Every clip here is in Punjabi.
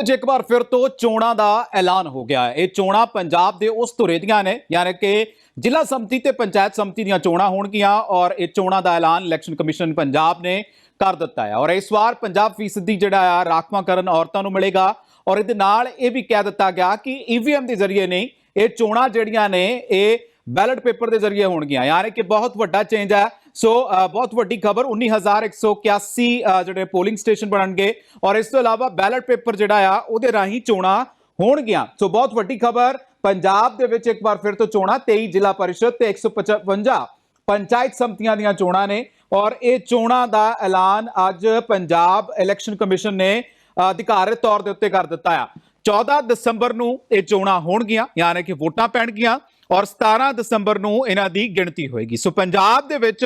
ਅੱਜ ਇੱਕ ਵਾਰ ਫਿਰ ਤੋਂ ਚੋਣਾਂ ਦਾ ਐਲਾਨ ਹੋ ਗਿਆ ਹੈ, ਇਹ ਚੋਣਾਂ ਪੰਜਾਬ ਦੇ ਉਸ ਧੁਰੇ ਦੀਆਂ ਨੇ, ਯਾਨੀ ਕਿ ਜ਼ਿਲ੍ਹਾ ਸੰਮਤੀ ਤੇ ਪੰਚਾਇਤ ਸੰਮਤੀ ਦੀਆਂ ਚੋਣਾਂ ਹੋਣਗੀਆਂ ਔਰ ਇਹ ਚੋਣਾਂ ਦਾ ਐਲਾਨ ਇਲੈਕਸ਼ਨ ਕਮਿਸ਼ਨ ਪੰਜਾਬ ਨੇ ਕਰ ਦਿੱਤਾ ਹੈ। ਔਰ ਇਸ ਵਾਰ 50% ਜਿਹੜਾ ਆ ਰਾਖਵਾਂਕਰਨ ਔਰਤਾਂ ਨੂੰ ਮਿਲੇਗਾ ਔਰ ਇਹਦੇ ਨਾਲ ਇਹ ਵੀ ਕਹਿ ਦਿੱਤਾ ਗਿਆ ਕਿ ਈਵੀਐਮ ਦੇ ਜ਼ਰੀਏ ਨਹੀਂ, ਇਹ ਚੋਣਾਂ ਜਿਹੜੀਆਂ ਨੇ, ਇਹ ਬੈਲਟ ਪੇਪਰ ਦੇ ਜ਼ਰੀਏ ਹੋਣਗੀਆਂ। ਯਾਨੀ ਕਿ ਬਹੁਤ ਵੱਡਾ ਚੇਂਜ ਹੈ ਸੋ ਬਹੁਤ ਵੱਡੀ ਖਬਰ 19181 ਅ, ਜਿਹੜੇ ਪੋਲਿੰਗ ਸਟੇਸ਼ਨ ਬਣਨਗੇ ਔਰ ਇਸ ਤੋਂ ਇਲਾਵਾ ਬੈਲਟ ਪੇਪਰ ਜਿਹੜਾ ਆ ਉਹਦੇ ਰਾਹੀਂ ਚੋਣਾਂ ਹੋਣਗੀਆਂ ਸੋ ਬਹੁਤ ਵੱਡੀ ਖਬਰ ਪੰਜਾਬ ਦੇ ਵਿੱਚ ਇੱਕ ਵਾਰ ਫਿਰ ਤੋਂ ਚੋਣਾਂ 23 ਜ਼ਿਲ੍ਹਾ ਪਰਿਸ਼ਦ ਤੇ 155 ਪੰਚਾਇਤ ਸੰਮਤੀਆਂ ਦੀਆਂ ਚੋਣਾਂ ਨੇ ਔਰ ਇਹ ਚੋਣਾਂ ਦਾ ਐਲਾਨ ਅੱਜ ਪੰਜਾਬ ਇਲੈਕਸ਼ਨ ਕਮਿਸ਼ਨ ਨੇ ਅਧਿਕਾਰਤ ਤੌਰ ਦੇ ਉੱਤੇ ਕਰ ਦਿੱਤਾ ਆ 14 ਦਸੰਬਰ ਨੂੰ ਇਹ ਚੋਣਾਂ ਹੋਣਗੀਆਂ ਯਾਨੀ ਕਿ ਵੋਟਾਂ ਪੈਣਗੀਆਂ ਔਰ 17 ਦਸੰਬਰ ਨੂੰ ਇਹਨਾਂ ਦੀ ਗਿਣਤੀ ਹੋਏਗੀ। ਸੋ ਪੰਜਾਬ ਦੇ ਵਿੱਚ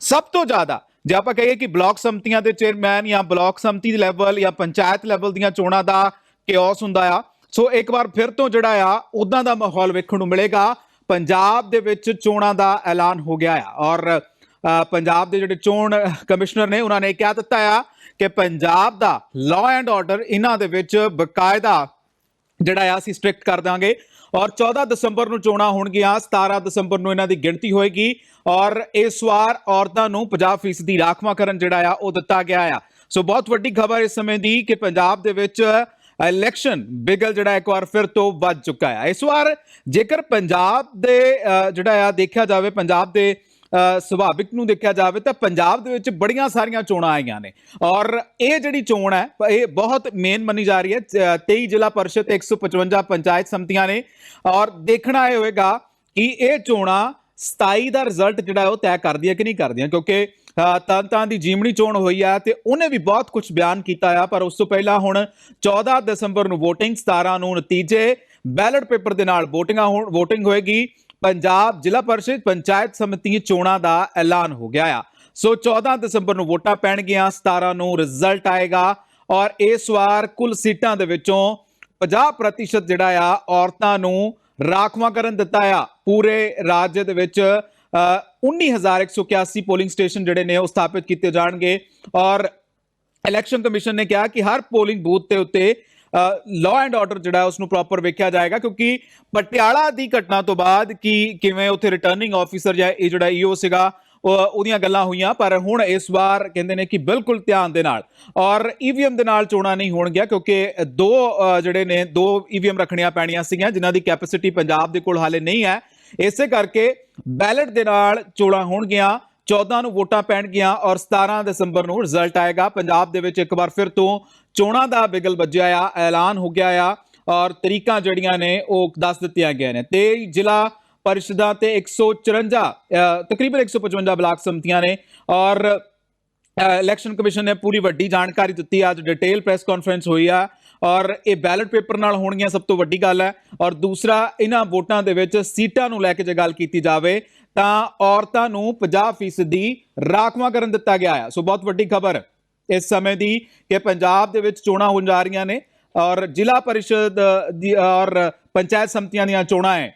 ਸਭ ਤੋਂ ਜ਼ਿਆਦਾ ਜੇ ਆਪਾਂ ਕਹੀਏ ਕਿ ਬਲਾਕ ਸਮਤੀਆਂ ਦੇ ਚੇਅਰਮੈਨ ਜਾਂ ਬਲਾਕ ਸੰਮਤੀ ਲੈਵਲ ਜਾਂ ਪੰਚਾਇਤ ਲੈਵਲ ਦੀਆਂ ਚੋਣਾਂ ਦਾ ਕਿਓਸ ਹੁੰਦਾ ਆ, ਸੋ ਇੱਕ ਵਾਰ ਫਿਰ ਤੋਂ ਜਿਹੜਾ ਆ ਉਦਾਂ ਦਾ ਮਾਹੌਲ ਵੇਖਣ ਨੂੰ ਮਿਲੇਗਾ। ਪੰਜਾਬ ਦੇ ਵਿੱਚ ਚੋਣਾਂ ਦਾ ਐਲਾਨ ਹੋ ਗਿਆ ਆ ਔਰ ਪੰਜਾਬ ਦੇ ਜਿਹੜੇ ਚੋਣ ਕਮਿਸ਼ਨਰ ਨੇ, ਉਹਨਾਂ ਨੇ ਕਹਿ ਦਿੱਤਾ ਆ ਕਿ ਪੰਜਾਬ ਦਾ ਲਾਅ ਐਂਡ ਆਰਡਰ ਇਹਨਾਂ ਦੇ ਵਿੱਚ ਬਕਾਇਦਾ ਜਿਹੜਾ ਆ ਅਸੀਂ ਸਟ੍ਰਿਕਟ ਕਰ ਦਾਂਗੇ। ਔਰ 14 ਦਸੰਬਰ ਨੂੰ ਚੋਣਾਂ ਹੋਣਗੀਆਂ 17 ਦਸੰਬਰ ਨੂੰ ਇਹਨਾਂ ਦੀ ਗਿਣਤੀ ਹੋਏਗੀ। ਔਰ ਇਸ ਵਾਰ ਔਰਤਾਂ ਨੂੰ 50% ਦੀ ਰਾਖਵਾਂਕਰਨ ਜਿਹੜਾ ਆ, ਉਹ ਦਿੱਤਾ ਗਿਆ ਆ। ਸੋ ਬਹੁਤ ਵੱਡੀ ਖਬਰ ਇਸ ਸਮੇਂ ਦੀ ਕਿ ਪੰਜਾਬ ਦੇ ਵਿੱਚ ਇਲੈਕਸ਼ਨ ਬਿਗਲ ਜਿਹੜਾ ਇੱਕ ਵਾਰ ਫਿਰ ਤੋਂ ਵੱਧ ਚੁੱਕਾ ਹੈ ਇਸ ਵਾਰ ਜੇਕਰ ਪੰਜਾਬ ਦੇ ਜਿਹੜਾ ਆ, ਦੇਖਿਆ ਜਾਵੇ, ਪੰਜਾਬ ਦੇ ਸੁਭਾਵਿਕ ਨੂੰ ਦੇਖਿਆ ਜਾਵੇ ਤਾਂ ਪੰਜਾਬ ਦੇ ਵਿੱਚ ਬੜੀਆਂ ਸਾਰੀਆਂ ਚੋਣਾਂ ਆਈਆਂ ਨੇ। ਔਰ ਇਹ ਜਿਹੜੀ ਚੋਣ ਹੈ ਇਹ ਬਹੁਤ ਮੇਨ ਮੰਨੀ ਜਾ ਰਹੀ ਹੈ। ਅ, 23 ਜ਼ਿਲ੍ਹਾ ਪਰਿਸ਼ਦ ਤੇ 155 ਪੰਚਾਇਤ ਸਮਤੀਆਂ ਨੇ। ਔਰ ਦੇਖਣਾ ਇਹ ਹੋਏਗਾ ਕਿ ਇਹ ਚੋਣਾਂ 27 ਦਾ ਰਿਜ਼ਲਟ ਜਿਹੜਾ ਉਹ ਤੈਅ ਕਰਦੀਆਂ ਕਿ ਨਹੀਂ ਕਰਦੀਆਂ। ਕਿਉਂਕਿ ਅ, ਤਾਂ ਤਾਂ ਦੀ ਜੀਮਣੀ ਚੋਣ ਹੋਈ ਆ ਤੇ ਉਹਨੇ ਵੀ ਬਹੁਤ ਕੁਝ ਬਿਆਨ ਕੀਤਾ ਆ। ਪਰ ਉਸ ਤੋਂ ਪਹਿਲਾਂ ਹੁਣ 14 ਦਸੰਬਰ ਨੂੰ VOTING 17 ਨੂੰ ਨਤੀਜੇ ਬੈਲਟ ਪੇਪਰ ਦੇ ਨਾਲ VOTINGਾਂ ਹੋਣ VOTING ਹੋਏਗੀ। ਪੰਜਾਬ ਜ਼ਿਲ੍ਹਾ ਪਰਿਸ਼ਦ ਪੰਚਾਇਤ ਸਮਿਤੀ ਚੋਣਾਂ ਦਾ ਐਲਾਨ ਹੋ ਗਿਆ ਆ। ਸੋ 14 ਦਸੰਬਰ ਨੂੰ ਵੋਟਾਂ ਪੈਣਗੀਆਂ 17 ਨੂੰ ਰਿਜ਼ਲਟ ਆਏਗਾ ਔਰ ਇਸ ਵਾਰ ਕੁੱਲ ਸੀਟਾਂ ਦੇ ਵਿੱਚੋਂ 50% ਜਿਹੜਾ ਆ ਔਰਤਾਂ ਨੂੰ ਰਾਖਵਾਂ ਕਰਨ ਦਿੱਤਾ ਆ। ਪੂਰੇ ਰਾਜ ਦੇ ਵਿੱਚ ਅ, 19181 ਪੋਲਿੰਗ ਸਟੇਸ਼ਨ ਜਿਹੜੇ ਨੇ ਉਹ ਸਥਾਪਿਤ ਕੀਤੇ ਜਾਣਗੇ ਔਰ ਇਲੈਕਸ਼ਨ ਕਮਿਸ਼ਨ ਨੇ ਕਿਹਾ ਕਿ ਹਰ ਪੋਲਿੰਗ ਬੂਥ ਦੇ ਉੱਤੇ ਲਾਅ ਐਂਡ ਆਰਡਰ ਜਿਹੜਾ ਉਸ ਨੂੰ ਪ੍ਰੋਪਰ ਵੇਖਿਆ ਜਾਏਗਾ ਕਿਉਂਕਿ ਪਟਿਆਲਾ ਦੀ ਘਟਨਾ ਤੋਂ ਬਾਅਦ ਕਿ ਕਿਵੇਂ ਉੱਥੇ ਰਿਟਰਨਿੰਗ ਆਫੀਸਰ ਜਾਂ ਇਹ ਜਿਹੜਾ ਈਓ ਸੀਗਾ, ਉਹ- ਉਹਦੀਆਂ ਗੱਲਾਂ ਹੋਈਆਂ, ਪਰ ਹੁਣ ਇਸ ਵਾਰ ਕਹਿੰਦੇ ਨੇ ਕਿ ਬਿਲਕੁਲ ਧਿਆਨ ਦੇ ਨਾਲ ਔਰ ਈਵੀਐਮ ਦੇ ਨਾਲ ਚੋਣਾਂ ਨਹੀਂ ਹੋਣਗੀਆਂ ਕਿਉਂਕਿ ਦੋ ਜਿਹੜੇ ਨੇ, ਦੋ ਈਵੀਐਮ ਰੱਖਣੀਆਂ ਪੈਣੀਆਂ ਸੀਗੀਆਂ, ਜਿਨ੍ਹਾਂ ਦੀ ਕੈਪੈਸਿਟੀ ਪੰਜਾਬ ਦੇ ਕੋਲ ਹਾਲੇ ਨਹੀਂ ਹੈ। ਇਸੇ ਕਰਕੇ ਬੈਲਟ ਦੇ ਨਾਲ ਚੋਣਾਂ ਹੋਣਗੀਆਂ। 14 ਨੂੰ ਵੋਟਾਂ ਪੈਣਗੀਆਂ ਔਰ 17 ਦਸੰਬਰ ਨੂੰ ਰਿਜ਼ਲਟ ਆਏਗਾ। ਪੰਜਾਬ ਦੇ ਵਿੱਚ ਇੱਕ ਵਾਰ ਫਿਰ ਤੋਂ ਚੋਣਾਂ ਦਾ ਬਿਗਲ ਵੱਜਿਆ ਆ ਐਲਾਨ ਹੋ ਗਿਆ ਆ ਔਰ ਤਰੀਕਾਂ ਜਿਹੜੀਆਂ ਨੇ ਉਹ ਦੱਸ ਦਿੱਤੀਆਂ ਗਈਆਂ ਨੇ। ਤੇ ਜ਼ਿਲ੍ਹਾ ਪਰਿਸ਼ਦਾਂ ਤੇ 154 ਅ, ਤਕਰੀਬਨ 155 ਬਲਾਕ ਸੰਮਤੀਆਂ ਨੇ ਔਰ ਇਲੈਕਸ਼ਨ ਕਮਿਸ਼ਨ ਨੇ ਪੂਰੀ ਵੱਡੀ ਜਾਣਕਾਰੀ ਦਿੱਤੀ ਅੱਜ ਡਿਟੇਲ ਪ੍ਰੈਸ ਕਾਨਫਰੰਸ ਹੋਈ ਆ। ਔਰ ਇਹ ਬੈਲਟ ਪੇਪਰ ਨਾਲ ਹੋਣਗੀਆਂ ਸਭ ਤੋਂ ਵੱਡੀ ਗੱਲ ਹੈ। ਔਰ ਦੂਸਰਾ, ਇਹਨਾਂ ਵੋਟਾਂ ਦੇ ਵਿੱਚ ਸੀਟਾਂ ਨੂੰ ਲੈ ਕੇ ਜੇ ਗੱਲ ਕੀਤੀ ਜਾਵੇ, ਤਾਂ ਔਰਤਾਂ ਨੂੰ 50% ਦੀ ਰਾਖਵਾਂਕਰਨ ਦਿੱਤਾ ਗਿਆ ਹੈ ਸੋ ਬਹੁਤ ਵੱਡੀ ਖਬਰ ਇਸ ਸਮੇਂ ਦੀ ਕਿ ਪੰਜਾਬ ਦੇ ਵਿੱਚ ਚੋਣਾਂ ਹੋਣ ਜਾ ਰਹੀਆਂ ਨੇ ਔਰ ਜ਼ਿਲ੍ਹਾ ਪਰਿਸ਼ਦ ਦੀ ਔਰ ਪੰਚਾਇਤ ਸਮਿਤੀਆਂ ਦੀਆਂ ਚੋਣਾਂ ਹੈ